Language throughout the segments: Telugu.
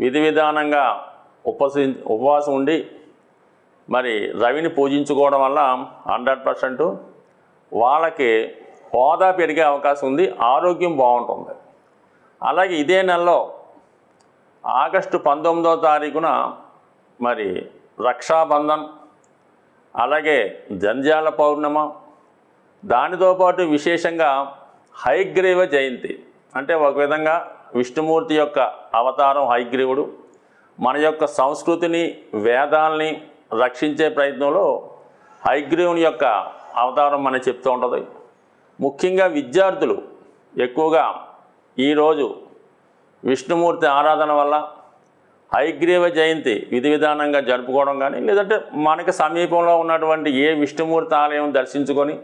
విధి విధానంగా ఉపసి ఉపవాసం ఉండి మరి రవిని పూజించుకోవడం వల్ల హండ్రెడ్ పర్సెంట్ వాళ్ళకి హోదా పెరిగే అవకాశం ఉంది ఆరోగ్యం బాగుంటుంది. అలాగే ఇదే నెలలో ఆగస్టు పంతొమ్మిదవ తారీఖున మరి రక్షాబంధన్ అలాగే జంజాల పౌర్ణమ దానితో పాటు విశేషంగా హైగ్రీవ జయంతి అంటే ఒక విధంగా విష్ణుమూర్తి యొక్క అవతారం హైగ్రీవుడు. మన యొక్క సంస్కృతిని వేదాల్ని రక్షించే ప్రయత్నంలో హైగ్రీవుని యొక్క అవతారం మనం చెప్తూ ఉంటుంది. ముఖ్యంగా విద్యార్థులు ఎక్కువగా ఈరోజు విష్ణుమూర్తి ఆరాధన వల్ల హైగ్రీవ జయంతి విధి విధానంగా జరుపుకోవడం కానీ లేదంటే మనకి సమీపంలో ఉన్నటువంటి ఏ విష్ణుమూర్తి ఆలయం దర్శించుకొని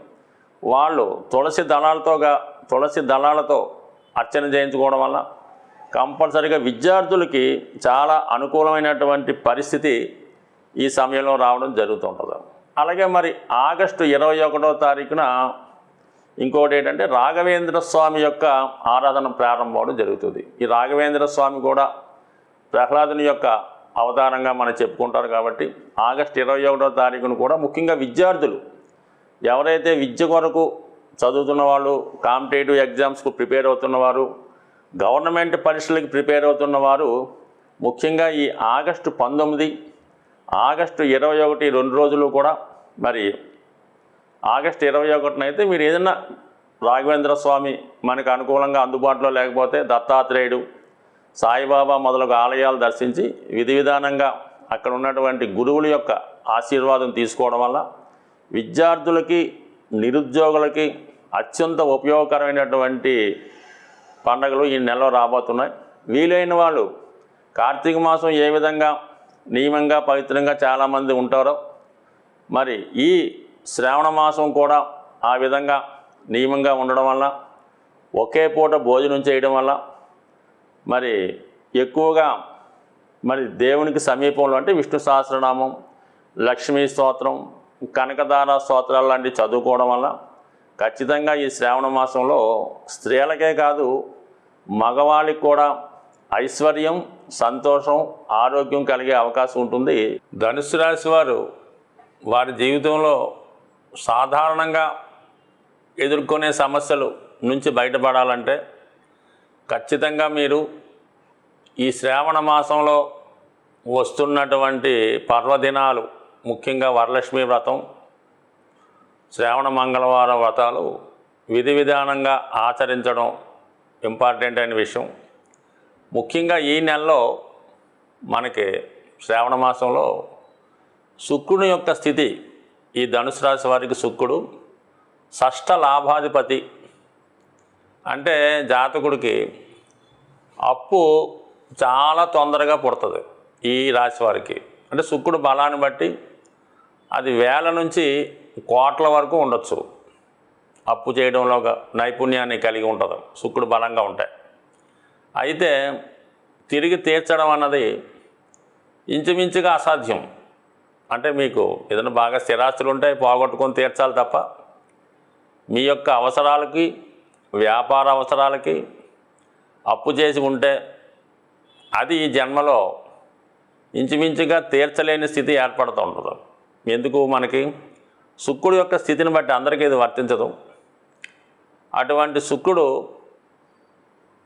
వాళ్ళు తులసి దళాలతోగా తులసి దళాలతో అర్చన చేయించుకోవడం వల్ల కంపల్సరిగా విద్యార్థులకి చాలా అనుకూలమైనటువంటి పరిస్థితి ఈ సమయంలో రావడం జరుగుతుంటుంది. అలాగే మరి ఆగస్టు ఇరవై ఒకటో తారీఖున ఇంకోటి ఏంటంటే రాఘవేంద్ర స్వామి యొక్క ఆరాధన ప్రారంభం అవడం జరుగుతుంది. ఈ రాఘవేంద్ర స్వామి కూడా ప్రహ్లాదుని యొక్క అవతారంగా మనం చెప్పుకుంటారు కాబట్టి ఆగస్టు ఇరవై ఒకటో తారీఖున కూడా ముఖ్యంగా విద్యార్థులు ఎవరైతే విద్య కొరకు చదువుతున్న వాళ్ళు కాంపిటేటివ్ ఎగ్జామ్స్కు ప్రిపేర్ అవుతున్నవారు గవర్నమెంట్ పరీక్షలకు ప్రిపేర్ అవుతున్న వారు ముఖ్యంగా ఈ ఆగస్టు పంతొమ్మిది ఆగస్టు ఇరవై ఒకటి రెండు రోజులు కూడా మరి ఆగస్టు ఇరవై ఒకటిన అయితే మీరు ఏదైనా రాఘవేంద్ర స్వామి మనకు అనుకూలంగా అందుబాటులో లేకపోతే దత్తాత్రేయుడు సాయిబాబా మొదలగు ఆలయాలు దర్శించి విధి విధానంగా అక్కడ ఉన్నటువంటి గురువుల యొక్క ఆశీర్వాదం తీసుకోవడం వల్ల విద్యార్థులకి నిరుద్యోగులకి అత్యంత ఉపయోగకరమైనటువంటి పండగలు ఈ నెలలో రాబోతున్నాయి. వీలైన వాళ్ళు కార్తీక మాసం ఏ విధంగా నియమంగా పవిత్రంగా చాలామంది ఉంటారో మరి ఈ శ్రావణ మాసం కూడా ఆ విధంగా నియమంగా ఉండడం వల్ల ఒకే పూట భోజనం చేయడం వల్ల మరి ఎక్కువగా మరి దేవునికి సమీపంలో అంటే విష్ణు సహస్రనామం లక్ష్మీ స్తోత్రం కనకదార స్తోత్రాలు లాంటివి చదువుకోవడం వల్ల ఖచ్చితంగా ఈ శ్రావణ మాసంలో స్త్రీలకే కాదు మగవాళ్ళకి కూడా ఐశ్వర్యం సంతోషం ఆరోగ్యం కలిగే అవకాశం ఉంటుంది. ధనుసు రాశి వారు వారి జీవితంలో సాధారణంగా ఎదుర్కొనే సమస్యలు నుంచి బయటపడాలంటే ఖచ్చితంగా మీరు ఈ శ్రావణ మాసంలో వస్తున్నటువంటి పర్వదినాలు ముఖ్యంగా వరలక్ష్మి వ్రతం శ్రావణ మంగళవారం వ్రతాలు విధి విధానంగా ఆచరించడం ఇంపార్టెంట్ అయిన విషయం. ముఖ్యంగా ఈ నెలలో మనకి శ్రావణ మాసంలో శుక్రుని యొక్క స్థితి ఈ ధనుసు రాశి వారికి శుక్రుడు షష్ట లాభాధిపతి. అంటే జాతకుడికి అప్పు చాలా తొందరగా పుడుతుంది ఈ రాశి వారికి. అంటే శుక్రుడు బలాన్ని బట్టి అది వేల నుంచి కోట్ల వరకు ఉండొచ్చు. అప్పు చేయడంలో ఒక నైపుణ్యాన్ని కలిగి ఉంటుంది. శుక్రుడు బలంగా ఉంటాయి అయితే తిరిగి తీర్చడం అన్నది ఇంచుమించుగా అసాధ్యం. అంటే మీకు ఏదైనా బాగా స్థిరాస్తులు ఉంటాయి పోగొట్టుకొని తీర్చాలి తప్ప మీ యొక్క అవసరాలకి వ్యాపార అవసరాలకి అప్పు చేసి ఉంటే అది ఈ జన్మలో ఇంచుమించుగా తీర్చలేని స్థితి ఏర్పడుతూ ఉంటుంది. ఎందుకు? మనకి శుక్రుడు యొక్క స్థితిని బట్టి అందరికీ ఇది వర్తించదు. అటువంటి శుక్రుడు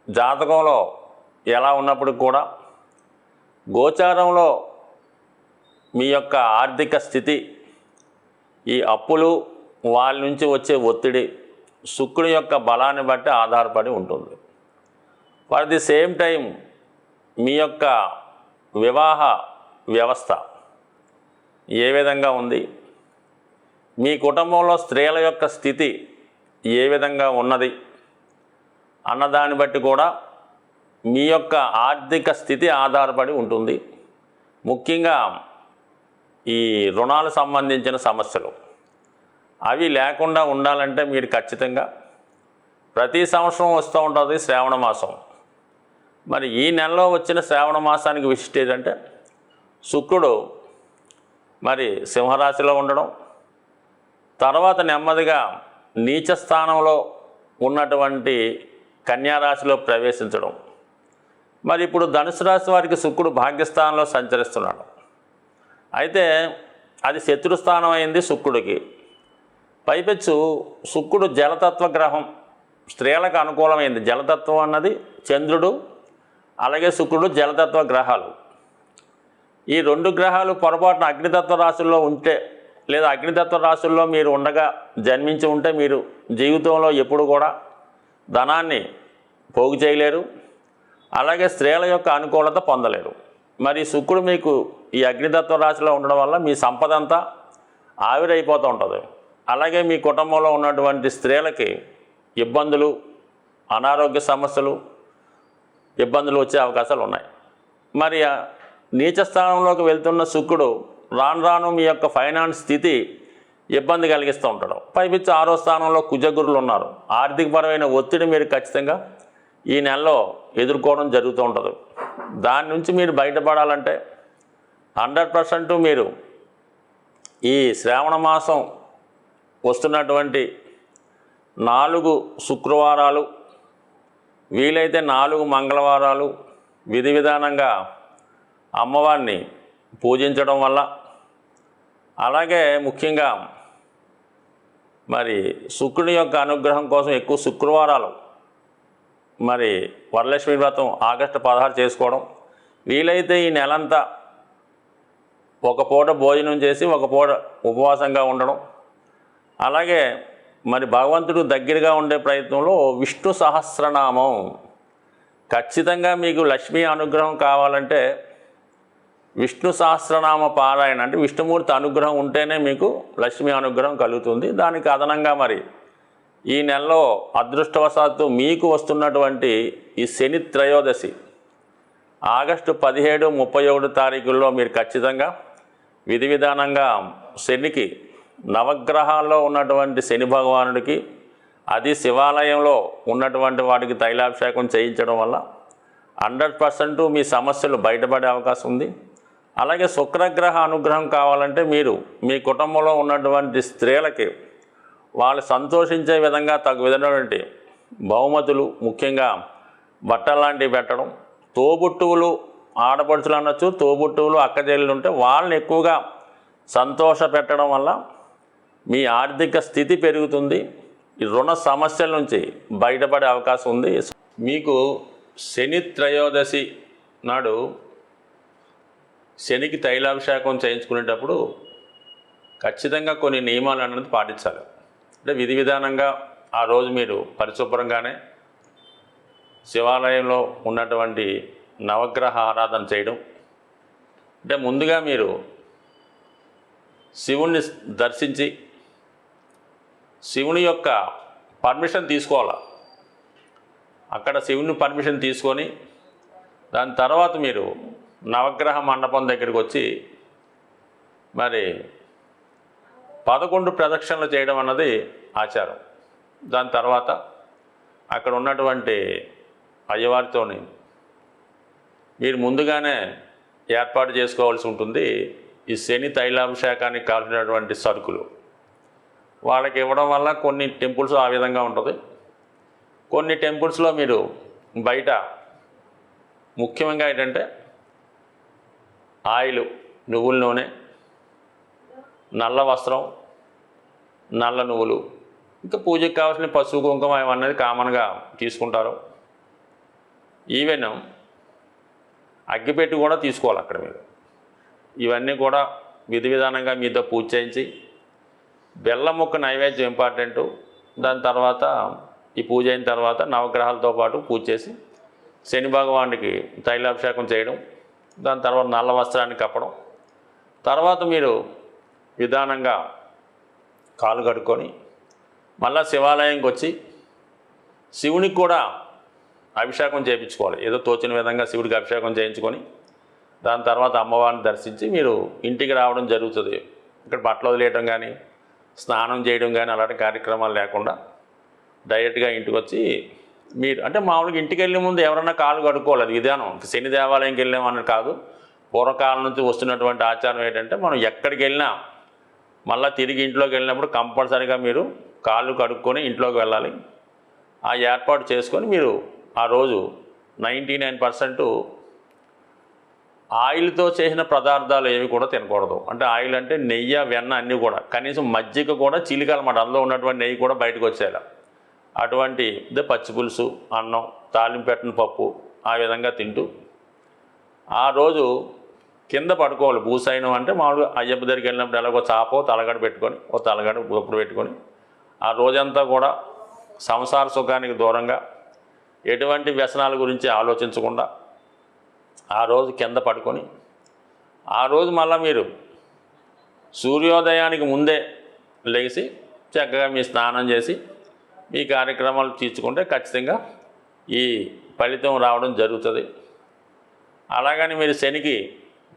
జాతకంలో ఎలా ఉన్నప్పుడు కూడా గోచారంలో మీ యొక్క ఆర్థిక స్థితి ఈ అప్పులు వాళ్ళ నుంచి వచ్చే ఒత్తిడి శుక్రుడి యొక్క బలాన్ని బట్టి ఆధారపడి ఉంటుంది. ఫర్ ది సేమ్ టైం మీ యొక్క వివాహ వ్యవస్థ ఏ విధంగా ఉంది? మీ కుటుంబంలో స్త్రీల యొక్క స్థితి ఏ విధంగా ఉన్నది అన్నదాన్ని బట్టి కూడా మీ యొక్క ఆర్థిక స్థితి ఆధారపడి ఉంటుంది. ముఖ్యంగా ఈ రుణాలు సంబంధించిన సమస్యలు. అవి లేకుండా ఉండాలంటే మీరు ఖచ్చితంగా ప్రతి సంవత్సరం వస్తూ ఉంటుంది శ్రావణ మాసం. మరి ఈ నెలలో వచ్చిన శ్రావణ మాసానికి విశిష్ట ఏంటంటే శుక్రుడు మరి సింహరాశిలో ఉండడం. తర్వాత నెమ్మదిగా నీచ స్థానంలో ఉన్నటువంటి కన్యారాశిలో ప్రవేశించడం. మరి ఇప్పుడు ధనుసు రాశి వారికి శుక్రుడు భాగ్యస్థానంలో సంచరిస్తున్నాడు. అయితే అది శత్రుస్థానం అయింది శుక్రుడికి. పైపెచ్చు శుక్రుడు జలతత్వ గ్రహం స్త్రీలకు అనుకూలమైంది. జలతత్వం అన్నది చంద్రుడు అలాగే శుక్రుడు జలతత్వ గ్రహాలు. ఈ రెండు గ్రహాలు పొరపాటున అగ్నితత్వ రాశుల్లో ఉంటే లేదా అగ్నితత్వ రాశుల్లో మీరు ఉండగా జన్మించి ఉంటే మీరు జీవితంలో ఎప్పుడు కూడా ధనాన్ని పోగు చేయలేరు. అలాగే స్త్రీల యొక్క అనుకూలత పొందలేరు. మరి శుక్రుడు మీకు ఈ అగ్నితత్వ రాశిలో ఉండడం వల్ల మీ సంపద అంతా ఆవిరైపోతూ ఉంటుంది. అలాగే మీ కుటుంబంలో ఉన్నటువంటి స్త్రీలకి ఇబ్బందులు అనారోగ్య సమస్యలు ఇబ్బందులు వచ్చే అవకాశాలు ఉన్నాయి. మరి నీచ స్థానంలోకి వెళ్తున్న శుక్రుడు రాను రాను మీ యొక్క ఫైనాన్స్ స్థితి ఇబ్బంది కలిగిస్తూ ఉంటాడు. పైపిచ్చి ఆరో స్థానంలో కుజగురులు ఉన్నారు. ఆర్థికపరమైన ఒత్తిడి మీరు ఖచ్చితంగా ఈ నెలలో ఎదుర్కోవడం జరుగుతూ ఉంటుంది. దాని నుంచి మీరు బయటపడాలంటే హండ్రెడ్ పర్సెంట్ మీరు ఈ శ్రావణ మాసం వస్తున్నటువంటి నాలుగు శుక్రవారాలు వీలైతే నాలుగు మంగళవారాలు విధి విధానంగా అమ్మవారిని పూజించడం వల్ల అలాగే ముఖ్యంగా మరి శుక్రుని యొక్క అనుగ్రహం కోసం ఎక్కువ శుక్రవారాలు మరి వరలక్ష్మి వ్రతం ఆగస్టు పదహారు చేసుకోవడం. వీలైతే ఈ నెలంతా ఒక పూట భోజనం చేసి ఒక పూట ఉపవాసంగా ఉండడం. అలాగే మరి భగవంతుడు దగ్గరగా ఉండే ప్రయత్నంలో విష్ణు సహస్రనామం. ఖచ్చితంగా మీకు లక్ష్మీ అనుగ్రహం కావాలంటే విష్ణు సహస్రనామ పారాయణ అంటే విష్ణుమూర్తి అనుగ్రహం ఉంటేనే మీకు లక్ష్మీ అనుగ్రహం కలుగుతుంది. దానికి అదనంగా మరి ఈ నెలలో అదృష్టవశాత్తు మీకు వస్తున్నటువంటి ఈ శని త్రయోదశి ఆగస్టు పదిహేడు ముప్పై ఒకటి తారీఖుల్లో మీరు ఖచ్చితంగా విధి విధానంగా శనికి నవగ్రహాల్లో ఉన్నటువంటి శని భగవానుడికి అది శివాలయంలో ఉన్నటువంటి వాడికి తైలాభిషేకం చేయించడం వల్ల హండ్రెడ్ పర్సెంట్ మీ సమస్యలు బయటపడే అవకాశం ఉంది. అలాగే శుక్రగ్రహ అనుగ్రహం కావాలంటే మీరు మీ కుటుంబంలో ఉన్నటువంటి స్త్రీలకి వాళ్ళు సంతోషించే విధంగా తగు విధమైనటువంటి బహుమతులు ముఖ్యంగా బట్టలు లాంటివి పెట్టడం తోబుట్టువులు ఆడపడుచులు అనొచ్చు తోబుట్టువులు అక్కచెల్లెలు ఉంటే వాళ్ళని ఎక్కువగా సంతోష పెట్టడం వల్ల మీ ఆర్థిక స్థితి పెరుగుతుంది రుణ సమస్యల నుంచి బయటపడే అవకాశం ఉంది. మీకు శని త్రయోదశి నాడు శనికి తైలాభిషేకం చేయించుకునేటప్పుడు ఖచ్చితంగా కొన్ని నియమాలు అనేది పాటించాలి. అంటే విధి విధానంగా ఆ రోజు మీరు పరిశుభ్రంగానే శివాలయంలో ఉన్నటువంటి నవగ్రహ ఆరాధన చేయడం. అంటే ముందుగా మీరు శివుణ్ణి దర్శించి శివుని యొక్క పర్మిషన్ తీసుకోవాలి? అక్కడ శివుని పర్మిషన్ తీసుకొని దాని తర్వాత మీరు నవగ్రహ మండపం దగ్గరికి వచ్చి మరి పదకొండు ప్రదక్షిణలు చేయడం అన్నది ఆచారం. దాని తర్వాత అక్కడ ఉన్నటువంటి అయ్యవారితోని మీరు ముందుగానే ఏర్పాటు చేసుకోవాల్సి ఉంటుంది. ఈ శని తైలాభిషేకానికి కావాల్సినటువంటి సరుకులు. వాళ్ళకి ఇవ్వడం వల్ల కొన్ని టెంపుల్స్ ఆ విధంగా ఉంటుంది. కొన్ని టెంపుల్స్లో మీరు బయట ముఖ్యంగా ఏంటంటే ఆయిల్ నువ్వుల నూనె నల్ల వస్త్రం నల్ల నువ్వులు. ఇంకా పూజకు కావాల్సిన పసుపు కుంకుమ ఇవన్నీ కామన్గా తీసుకుంటారు. ఈవెన్ అగ్గిపెట్టి కూడా తీసుకోవాలి అక్కడ మీరు. ఇవన్నీ కూడా విధి విధానంగా మీతో పూజ చేయించి బెల్లం ముక్క నైవేద్యం ఇంపార్టెంటు. దాని తర్వాత ఈ పూజ అయిన తర్వాత నవగ్రహాలతో పాటు పూజ చేసి శని భగవానుడికి తైలాభిషేకం చేయడం. దాని తర్వాత నల్ల వస్త్రాన్ని కప్పడం. తర్వాత మీరు విధానంగా కాలు కడుక్కొని మళ్ళా శివాలయంకి వచ్చి శివునికి కూడా అభిషేకం చేయించుకోవాలి. ఏదో తోచిన విధంగా శివుడికి అభిషేకం చేయించుకొని దాని తర్వాత అమ్మవారిని దర్శించి మీరు ఇంటికి రావడం జరుగుతుంది. ఇక్కడ బట్టలు వదిలేయడం కానీ స్నానం చేయడం కానీ అలాంటి కార్యక్రమాలు లేకుండా డైరెక్ట్గా ఇంటికి వచ్చి మీరు అంటే మామూలుగా ఇంటికి వెళ్ళే ముందు ఎవరన్నా కాళ్ళు కడుక్కోవాలి అది విధానం. శని దేవాలయంకి వెళ్ళామని కాదు. పూర్వకాలం నుంచి వస్తున్నటువంటి ఆచారం ఏంటంటే మనం ఎక్కడికి వెళ్ళినా మళ్ళీ తిరిగి ఇంట్లోకి వెళ్ళినప్పుడు కంపల్సరీగా మీరు కాళ్ళు కడుక్కొని ఇంట్లోకి వెళ్ళాలి. ఆ ఏర్పాటు చేసుకొని మీరు ఆ రోజు నైంటీ నైన్ పర్సెంట్ ఆయిల్తో చేసిన పదార్థాలు ఏవి కూడా తినకూడదు. అంటే ఆయిల్ అంటే నెయ్యి వెన్న అన్నీ కూడా. కనీసం మజ్జిగ కూడా చిలికలమాట అందులో ఉన్నటువంటి నెయ్యి కూడా బయటకు వచ్చేలా. అటువంటి ఇదే పచ్చి పులుసు అన్నం తాలింపెట్టిన పప్పు ఆ విధంగా తింటూ ఆ రోజు కింద పడుకోవాలి. భూసైనం అంటే మామూలుగా అయ్యప్ప దగ్గరికి వెళ్ళినప్పుడు ఎలాగో చాపో తలగడ పెట్టుకొని ఓ తలగడ గొప్పుడు పెట్టుకొని ఆ రోజంతా కూడా సంసార సుఖానికి దూరంగా ఎటువంటి వ్యసనాల గురించి ఆలోచించకుండా ఆ రోజు కింద పడుకొని ఆ రోజు మళ్ళీ మీరు సూర్యోదయానికి ముందే లేచి చక్కగా మీ స్నానం చేసి మీ కార్యక్రమాలు తీర్చుకుంటే ఖచ్చితంగా ఈ ఫలితం రావడం జరుగుతుంది. అలాగని మీరు శనికి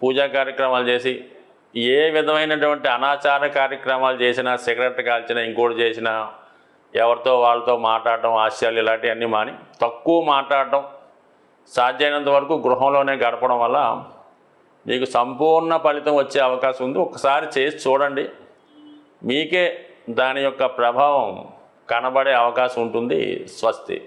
పూజా కార్యక్రమాలు చేసి ఏ విధమైనటువంటి అనాచార కార్యక్రమాలు చేసినా సిగరెట్ కాల్చినా ఇంకోటి చేసినా ఎవరితో వాళ్ళతో మాట్లాడటం ఆశయాలు ఇలాంటివన్నీ మాని తక్కువ మాట్లాడటం సాధ్యమైనంత వరకు గృహంలోనే గడపడం వల్ల మీకు సంపూర్ణ ఫలితం వచ్చే అవకాశం ఉంది. ఒకసారి చేసి చూడండి. మీకే దాని యొక్క ప్రభావం కనబడే అవకాశం ఉంటుంది స్వస్తి.